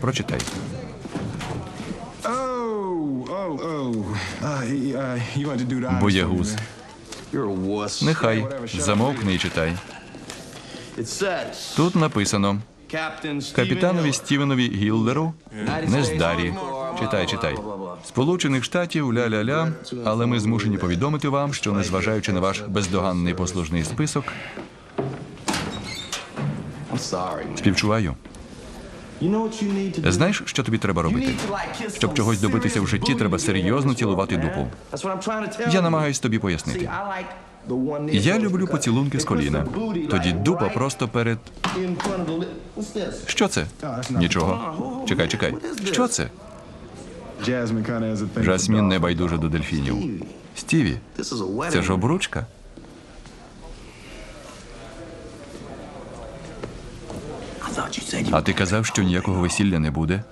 Прочитай. Oh, oh, oh. Uh, uh, Боягуз. Нехай. Замовкни і читай. Тут написано капітанові Стівенові Гіллеру United не здарі. Читай, читай. Сполучених Штатів ля-ля-ля, але ми змушені повідомити вам, що незважаючи на ваш бездоганний послужний список, співчуваю. Знаєш, що тобі треба робити? Щоб чогось добитися в житті, треба серйозно цілувати дупу. Я намагаюсь тобі пояснити. Я люблю поцілунки з коліна. Тоді дупа просто перед. Що це? Нічого. Чекай, чекай. Що це? Жасмін не байдуже до дельфінів. Стіві, це ж обручка. А ти казав, що ніякого весілля не буде.